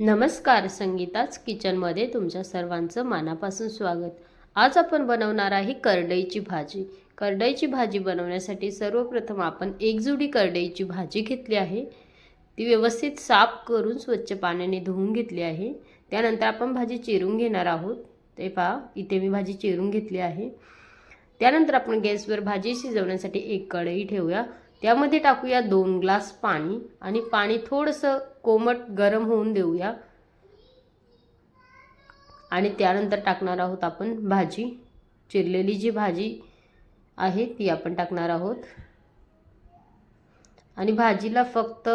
नमस्कार संगीताच किचनमध्ये तुमच्या सर्वांचं मानापासून स्वागत. आज आपण बनवणार आहे करडईची भाजी. करडईची भाजी बनवण्यासाठी सर्वप्रथम आपण एक जुडी करडईची भाजी घेतली आहे. ती व्यवस्थित साफ करून स्वच्छ पाण्याने धुवून घेतली आहे. त्यानंतर आपण भाजी चिरून घेणार आहोत. ते पहा इथे मी भाजी चिरून घेतली आहे. त्यानंतर आपण गॅसवर भाजी शिजवण्यासाठी एक कढई ठेवूया. त्यामध्ये टाकूया दोन ग्लास पाणी आणि पाणी थोडंसं कोमट गरम होऊन देऊया. आणि त्यानंतर टाकणार आहोत आपण भाजी. चिरलेली जी भाजी आहे ती आपण टाकणार आहोत. आणि भाजीला फक्त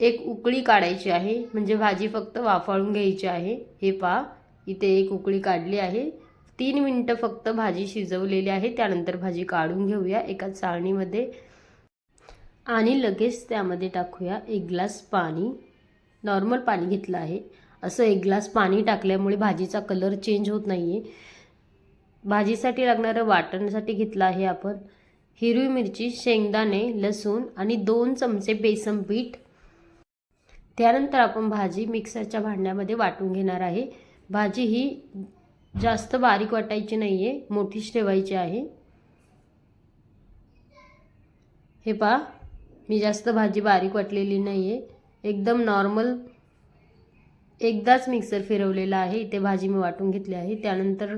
एक उकळी काढायची आहे. म्हणजे भाजी फक्त वाफाळून घ्यायची आहे. हे पहा इथे एक उकळी काढली आहे. तीन मिनटं फक्त भाजी शिजवलेली आहे. त्यानंतर भाजी काढून घेऊया एका चाळणीमध्ये. आणि लगेच त्यामध्ये टाकूया एक ग्लास पाणी. नॉर्मल पाणी घेतलं आहे. असं एक ग्लास पाणी टाकल्यामुळे भाजीचा कलर चेंज होत नाही आहे भाजीसाठी लागणारं वाटणसाठी घेतलं आहे आपण. हिरवी मिरची शेंगदाणे लसूण आणि दोन चमचे बेसन पीठ. त्यानंतर आपण भाजी मिक्सरच्या भांड्यामध्ये वाटून घेणार आहे. भाजी ही जास्त बारीक वाटायची नाही आहे मोठीच ठेवायची आहे. हे पहा. मी जास्त भाजी बारीक वाटलेली नाही आहे एकदम नॉर्मल एकदाच मिक्सर फिरवलेला आहे. इथे भाजी मी वाटून घेतली आहे. त्यानंतर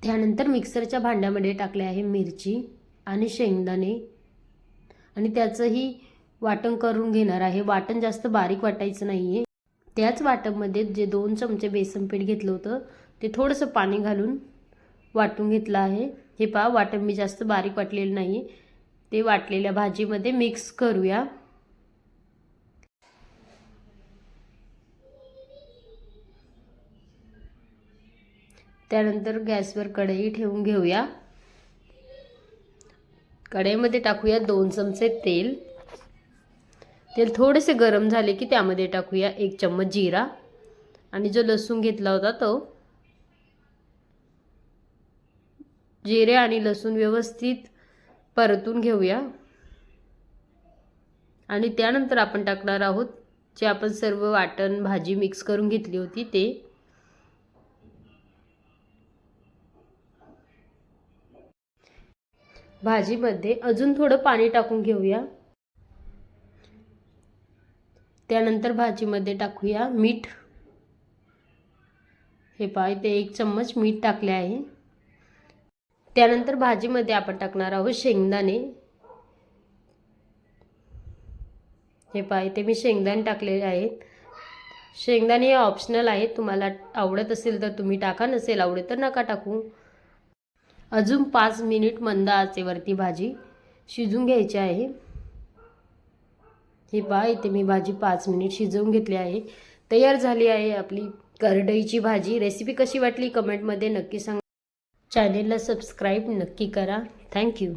त्यानंतर मिक्सरच्या भांड्यामध्ये टाकले आहे मिरची आणि शेंगदाणे. आणि त्याचंही वाटण करून घेणार आहे. वाटण जास्त बारीक वाटायचं नाही आहे त्याच वाटणमध्ये जे दोन चमचे बेसन पीठ घेतलं होतं ते थोडंसं पाणी घालून वाटून घेतलं आहे. हे पहा वाटण मी जास्त बारीक वाटलेलं नाही ते वाटलेल्या भाजीमध्ये मिक्स करूया. त्यानंतर गॅसवर कढई ठेवून घेऊया. कढईमध्ये टाकूया दोन चमचे तेल. तेल थोडेसे गरम झाले की त्यामध्ये टाकूया एक चम्मच जिरा. आणि जो लसूण घेतला होता तो. जिरे आणि लसूण व्यवस्थित परतून घेऊया. आणि त्यानंतर आपण टाकणार आहोत जे आपण सर्व वाटण भाजी मिक्स करून घेतली होती ते. भाजीमध्ये अजून थोडं पाणी टाकून घेऊया. त्यानंतर भाजीमध्ये टाकूया मीठ. हे पाय ते एक चम्मच मीठ टाकले आहे. त्यानंतर भाजीमध्ये आपण टाकणार आहोत शेंगदाणे. हे पाय ते मी शेंगदाणे टाकलेले आहेत. शेंगदाणे हे ऑप्शनल आहेत. तुम्हाला आवडत असेल तर तुम्ही टाका नसेल आवडत तर नका टाकू. अजून पाच मिनिट मंद आचेवरती भाजी शिजून घ्यायची आहे. हे पहा इथे मी भाजी पाच मिनिट शिजवून घेतली आहे. तयार झाली आहे आपली करडईची भाजी. रेसिपी कशी वाटली? कमेंटमध्ये नक्की सांगा. चॅनेलला सबस्क्राईब नक्की करा. थँक्यू